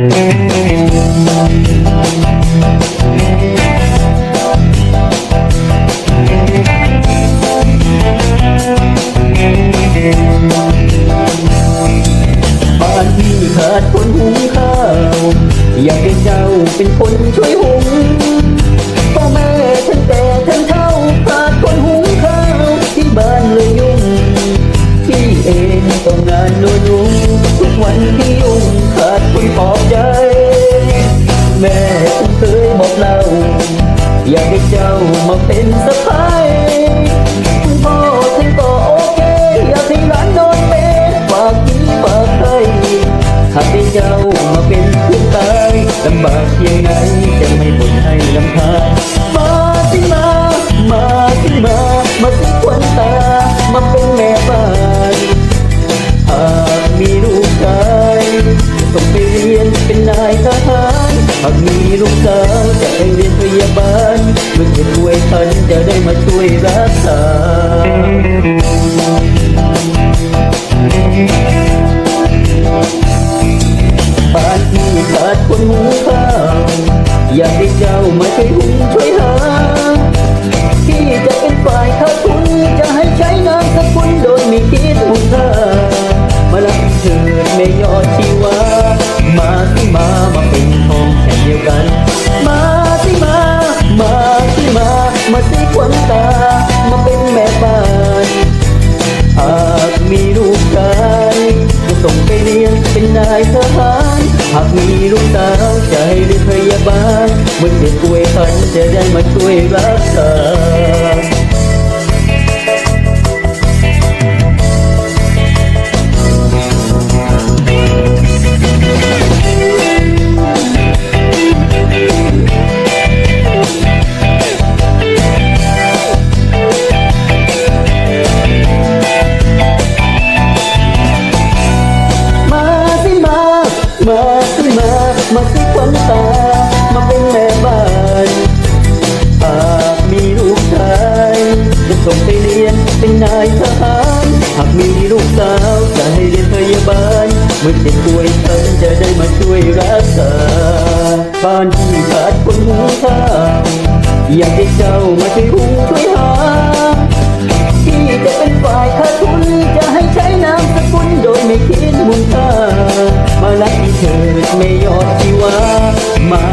บ้านที่ขาดคนหุงข้าว อยากให้เจ้าเป็นคนช่วยหุงพ่อแม่ทั้งแก่ทั้งเฒ่าขาดคนหุงข้าว ที่บ้านเลยยุ่งพี่เองต้องงานหนัวยุ่งทุกวันที่ยุ่งขาดคนปลอบใจแม่เคย บอกเราอยากให้เจ้ามาเป็นสะพ้ายคุณพ่อท่านก็โอเค อยากให้หลานนอนเป็นฝากกินฝากให้หากได้เจ้ามาเป็นเพื่อนตายลำบากเพียงไหนจะไม่บ่นให้ลำคาญมาสิมา มาสิมา มาสิควันตา มาเป็นแม่บ้านหากมีลูกชายต้องไปเรียนเป็นนายทหาร หากมีลูกสาวจะไปเรียนพยาบาลเมื่อจะช่วยทันจะได้มาช่วยรักษาบ้านที่ขาดคนหุงข้าวอยากให้เจ้ามาช่วยหุงช่วยหาที่จะเป็นฝ่ายขาดทุนจะให้ใช้งานสกุลโดยไม่คิดมูลค่ามาลับเถิดไม่ยอดชีวา มาสิมามาเป็นทองแข่งเดียวกัน มาสิมา มาสิมา มาสิควันตา มาเป็นแม่บ้านหากมีลูกชายจะส่งไปเรียนเป็นนายทหารหากมีลูกสาวจะให้เรียนพยาบาลเมื่อเจ็บป่วยคันจะได้มาช่วยรักษา นายทหารหากมีลูกสาวจะให้เรียนพยาบาล เมื่อเจ็บป่วยเธอจะได้มาช่วยรักษาบ้านที่ขาดคนหูข้าอยากให้เจ้ามาช่วยหูช่วยหาที่จะเป็นฝ่ายขาดทุนจะให้ใช้น้ำสกุลโดยไม่คิดมูลค่ามาลักเธอไม่ยอดที่ว่ามา